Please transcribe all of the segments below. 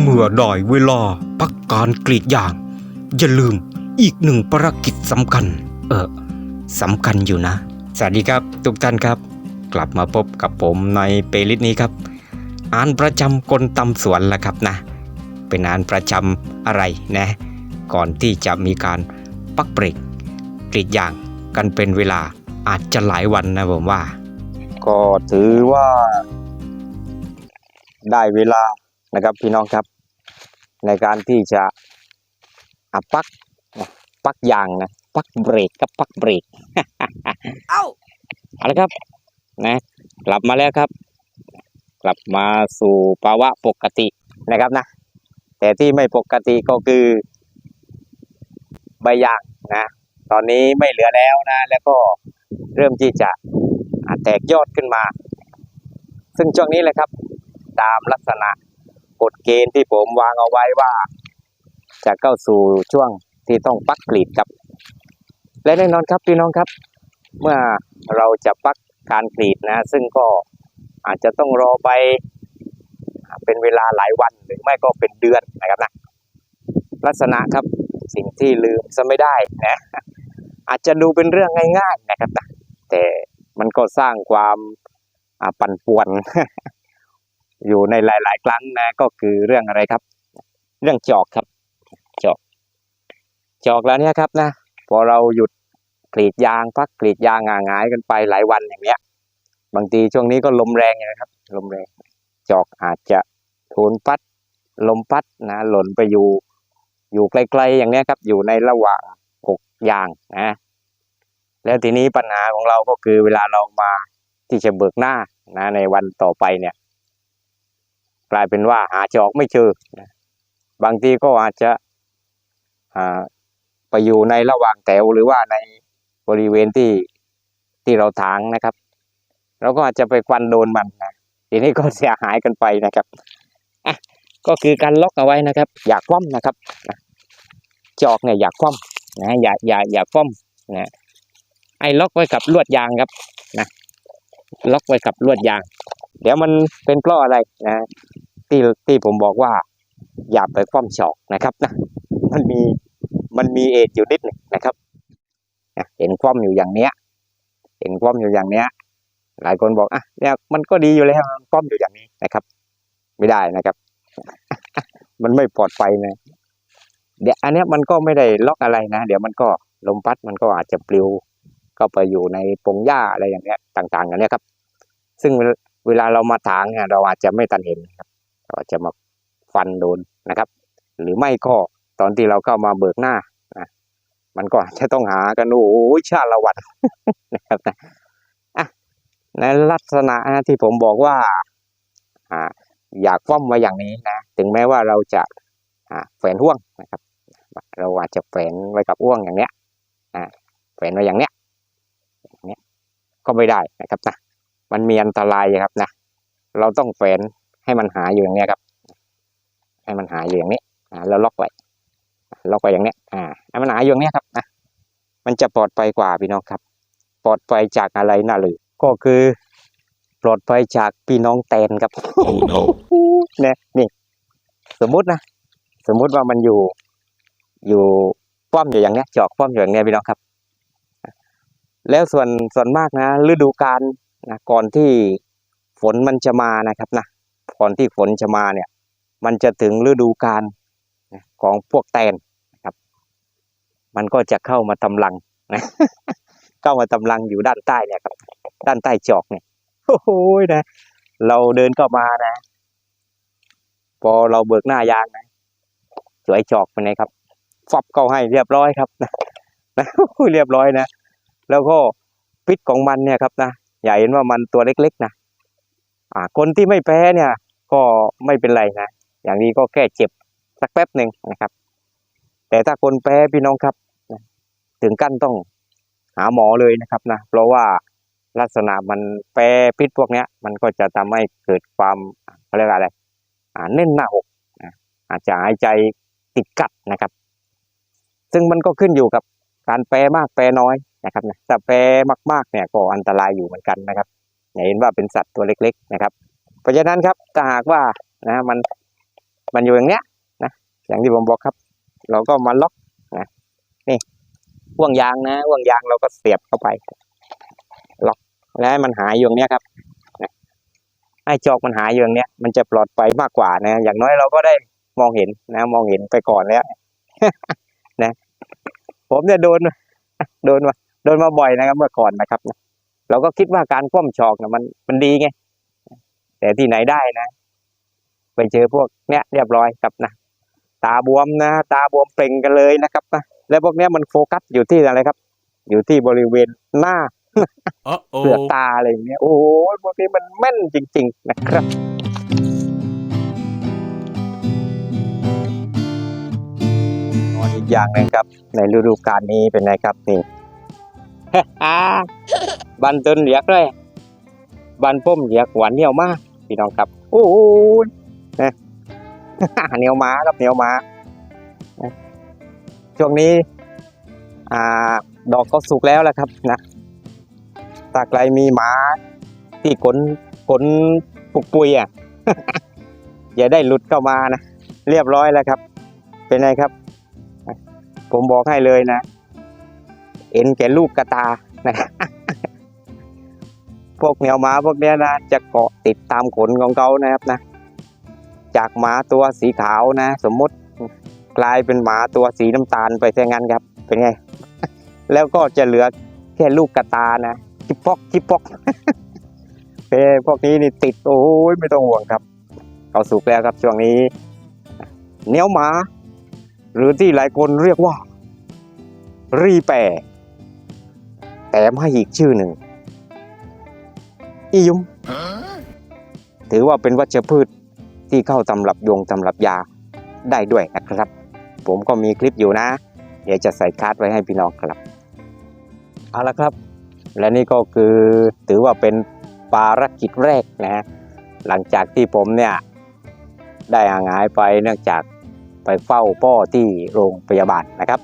เมื่อได้เวลาพักการกรีดยาง อย่าลืมอีกหนึ่งภารกิจสำคัญ เออสำคัญอยู่นะ สวัสดีครับทุกท่านครับ กลับมาพบกับผมในเปลิสนี้ครับ อ่านประจำกลตำสวนแล้วครับนะ เป็นอ่านประจำอะไรนะ ก่อนที่จะมีการปักเบรกกรีดยางกันเป็นเวลาอาจจะหลายวันนะผมว่า ก็ถือว่า ได้เวลา นะครับพี่น้องครับ ในการที่จะอะปักนะปักยางนะปักเบรกกับปักเบรกเอ้าเอาละครับนะกลับมาแล้วครับ กลับมาสู่ภาวะปกตินะครับนะ แต่ที่ไม่ปกติก็คือใบยางนะตอนนี้ไม่เหลือแล้วนะ แล้วก็เริ่มที่จะอะแตกยอดขึ้นมา ซึ่งช่วงนี้แหละครับ ตามลักษณะ กฎเกณฑ์ที่ผมวางเอาไว้ว่า จะเข้าสู่ช่วงที่ต้องปักกรีดครับ และแน่นอนครับพี่น้องครับ เมื่อเราจะปักการกรีดนะ ซึ่งก็อาจจะต้องรอไปเป็นเวลาหลายวันหรือไม่ก็เป็นเดือนนะครับนะลักษณะครับสิ่งที่ลืมซะไม่ได้นะอาจจะดูเป็นเรื่องง่าย ๆ นะครับนะแต่มันก็สร้างความปั่นป่วน อยู่ในหลาย ๆ ครั้งนะ ก็คือเรื่องอะไรครับ เรื่องจอกครับ จอก จอกแล้วเนี่ยครับนะพอเราหยุดกรีดยางพักกรีดยางงาหงายกันไปหลายวันอย่างเนี้ย บางทีช่วงนี้ก็ลมแรงนะครับ ลมแรง จอกอาจจะโถูนพัด ลมพัดนะหล่นไปอยู่ อยู่ไกลๆอย่างเนี้ยครับ อยู่ในระหว่างกกยางนะแล้วทีนี้ปัญหาของเราก็คือเวลาเรามาที่จะเบิกหน้านะในวันต่อไปเนี่ย กลายเป็นว่าหาจอกไม่เจอบางทีก็อาจจะไปอยู่ในระหว่างแถวหรือว่าในบริเวณที่ที่เราถางนะครับ เราก็อาจจะไปควันโดนมันนะทีนี้ก็เสียหายกันไปนะครับอะก็คือการล็อกเอาไว้นะครับ อย่าคว่ำนะครับจอกเนี่ยอย่าคว่ำนะอย่าอย่าอย่าคว่ำนะไอ้ล็อกไว้กับลวดยางครับนะล็อกไว้กับลวดยาง เดี๋ยวมันเป็นเพราะอะไรนะ ที่ที่ผมบอกว่า อย่าไปคว่ำจอกนะครับนะมันมีมันมีเอทอยู่นิดหนึ่งนะครับเห็นคว่ำอยู่อย่างเนี้ย เห็นคว่ำอยู่อย่างเนี้ย หลายคนบอกอะเนี่ยมันก็ดีอยู่แล้วมันคว่ำอยู่อย่างนี้นะครับ ไม่ได้นะครับ มันไม่ปลอดภัยนะเดี๋ยวอันเนี้ยมันก็ไม่ได้ล็อกอะไรนะ เดี๋ยวมันก็ลมพัดมันก็อาจจะปลิวเข้าไปอยู่ในปงหญ้าอะไรอย่างเงี้ยต่างๆอย่างเนี้ยครับ ซึ่งเวลาเรามาถางเนี่ยเราอาจจะไม่ทันเห็นครับ เราอาจะมาฟันโดนนะครับ หรือไม่ก็ตอนที่เราเข้ามาเบิกหน้านะมันก็จะต้องหากันโอ้ยชาละวันนะครับนะอะในลักษณะที่ผมบอกว่าอ่าอยากคว่ำไว้อย่างนี้นะถึงแม้ว่าเราจะแฝนห่วงนะครับ เราอาจจะแฝนไว้กับห่วงอย่างเนี้ยแฝนไว้อย่างเนี้ยอย่างเนี้ยก็ไม่ได้นะครับนะมันมีอันตรายครับนะเราต้องแฝน ให้มันหาอยู่อย่างเนี้ยครับ ให้มันหาอยู่อย่างนี้อ่าแล้วล็อกไว้ล็อกไว้อย่างเนี้ยอ่าให้มันหาอยู่อย่างเนี้ยครับนะมันจะปลอดภัยกว่าพี่น้องครับ ปลอดภัยจากอะไรน่ะหรือก็คือ ปลอดภัยจากพี่น้องแตนครับ Oh no เนี่ยนี่ สมมุตินะสมมุติว่ามันอยู่ อยู่ป้อมอยู่อย่างเนี้ย จอกป้อมอยู่อย่างเนี้ยพี่น้องครับ แล้วส่วนส่วนมากนะฤดูกาลนะก่อนที่ฝนมันจะมานะครับนะ ก่อนที่ฝนจะมาเนี่ย มันจะถึงฤดูกาลของพวกแตนนะครับ มันก็จะเข้ามาทำรังนะเข้ามาทำรังอยู่ด้านใต้เนี่ยครับ ด้านใต้จอกเนี่ยโอ้โหนะ เราเดินเข้ามานะ พอเราเบิกหน้ายางนะสวยจอกไปเลยครับฟับเข้าให้เรียบร้อยครับนะนะเรียบร้อยนะแล้วก็พิษของมันเนี่ยครับนะอย่าเห็นว่ามันตัวเล็กๆนะ อ่าคนที่ไม่แพ้เนี่ย ก็ไม่เป็นไรนะ อย่างนี้ก็แค่เจ็บสักแป๊บหนึ่งนะครับ แต่ถ้าคนแพ้พี่น้องครับ ถึงกั้นต้องหาหมอเลยนะครับนะ เพราะว่าลักษณะมันแพ้พิษพวกเนี้ย มันก็จะทำให้เกิดความเขาเรียกอะไรอ่าแน่นหน้าอกอาจจะหายใจติดกัดนะครับ ซึ่งมันก็ขึ้นอยู่กับการแปรมากแปรน้อยนะครับนะถ้าแปรมากๆเนี่ยก็อันตรายอยู่เหมือนกันนะครับ เห็นว่าเป็นสัตว์ตัวเล็กๆนะครับ เพราะฉะนั้นครับถ้าหากว่านะมันมันอยู่อย่างเนี้ยนะอย่างที่ผมบอกครับ เราก็มาล็อกนะนี่ห่วงยางนะห่วงยางเราก็เสียบเข้าไป ล็อกแล้วให้มันหายอยู่อย่างเนี้ยครับนะให้จอกมันหายอยู่อย่างเนี้ยมันจะปลอดภัยมากกว่านะอย่างน้อยเราก็ได้มองเห็นนะ มองเห็นไปก่อนแล้วนะ ผมเนี่ยโดน โดนมาโดนมาบ่อยนะครับเมื่อก่อนนะครับนะ เราก็คิดว่าการคว่ำชอกนะมันมันดีไง แต่ที่ไหนได้นะ ไปเจอพวกเนี้ยเรียบร้อยครับนะตาบวมนะ ตาบวมเปล่งกันเลยนะครับนะแล้วพวกเนี้ยมันโฟกัสอยู่ที่อะไรครับ อยู่ที่บริเวณหน้า Uh เปลือก oh. ตาอะไรอย่างเงี้ยโอ้โหพวกนี้มันแม่นจริง ๆ นะครับอ๋ออีกอย่างหนึ่งครับ ในฤดูกาลนี้เป็นไงครับนี่ บันเต้นเหลียกเลยบันป้มเหลียกหวานเหนียวมากพี่น้องครับ โอ้โหนะเหนียวม้าครับเหนียวม้าช่วงนี้อ่าดอกก็สุกแล้วแหละครับนะถ้าใครมีหมาที่ขนขนปุกปุยอะอย่าได้หลุดเข้ามานะเรียบร้อยแล้วครับ เป็นไงครับ ผมบอกให้เลยนะ เอ็นแก่ลูกกระตานะ พวกแมวหมาพวกเนี้ยนะจะเกาะติดตามขนของเขานะครับนะ จากหมาตัวสีขาวนะ สมมติกลายเป็นหมาตัวสีน้ำตาลไปซะงั้นครับ เป็นไง แล้วก็จะเหลือแค่ลูกกระตานะจิปปอกจิปปอกเป้พวกนี้นี่ติดโอ้ยไม่ต้องห่วงครับเขาสุกแล้วครับช่วงนี้เนี้ยวหมา หรือที่หลายคนเรียกว่า รีแปรแต่มาอีกชื่อหนึ่ง อียุม ถือว่าเป็นวัชพืชที่เข้าตำรับยงตำรับยาได้ด้วยนะครับ ผมก็มีคลิปอยู่นะ เดี๋ยวจะใส่คาร์ดไว้ให้พี่น้องครับ เอาละครับ และนี่ก็คือถือว่าเป็นภารกิจแรกนะหลังจากที่ผมเนี่ยได้ห่างหายไปเนื่องจากไปเฝ้าพ่อที่โรงพยาบาลนะครับ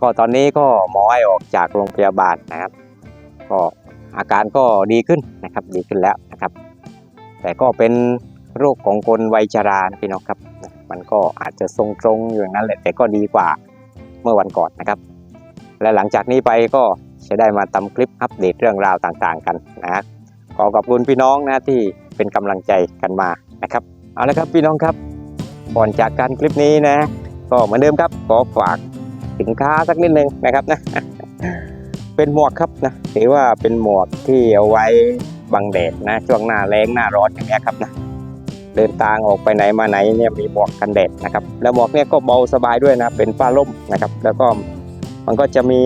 ก็ตอนนี้ก็หมอให้ออกจากโรงพยาบาลนะครับ ก็ อาการก็ดีขึ้นนะครับดีขึ้นแล้วนะครับ แต่ก็เป็นโรคของคนวัยชราพี่น้องครับมันก็อาจจะทรงๆอยู่อย่างนั้นแหละแต่ก็ดีกว่าเมื่อวันก่อนนะครับ และหลังจากนี้ไปก็จะได้มาทำคลิปอัปเดตเรื่องราวต่างๆกันนะฮะขอขอบคุณพี่น้องนะที่เป็นกำลังใจกันมานะครับเอาละครับพี่น้องครับก่อนจากการคลิปนี้นะ ก็เหมือนเดิมครับขอฝากสินค้าสักนิดนึงนะครับนะ เป็นหมวกครับนะถือว่าเป็นหมวกที่เอาไว้บังแดดนะช่วงหน้าแรงหน้าร้อนอย่างเงี้ยครับนะเดินทางออกไปไหนมาไหนเนี่ยมีหมวกกันแดดนะครับ แล้วหมวกเนี่ยก็เบาสบายด้วยนะเป็นฝ้าล่มนะครับ แล้วก็มันก็จะมี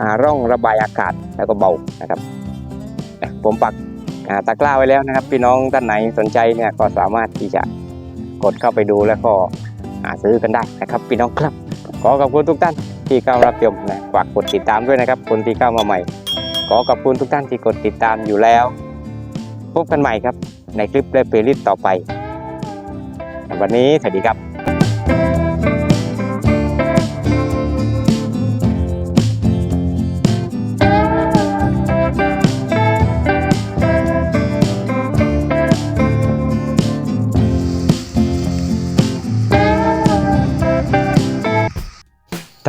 อ่าร่องระบายอากาศแล้วก็เบานะครับ ผมปักอ่าตะกร้าไว้แล้วนะครับ พี่น้องท่านไหนสนใจเนี่ยก็สามารถที่จะกดเข้าไปดูแล้วก็หาซื้อกันได้นะครับ พี่น้องครับ ขอขอบคุณทุกท่านที่เข้ารับชมนะ ฝากกดติดตามด้วยนะครับ คนที่เข้ามาใหม่ ขอขอบคุณทุกท่านที่กดติดตามอยู่แล้ว พบกันใหม่ครับ ในคลิปเละเปริตต่อไป วันนี้สวัสดีครับ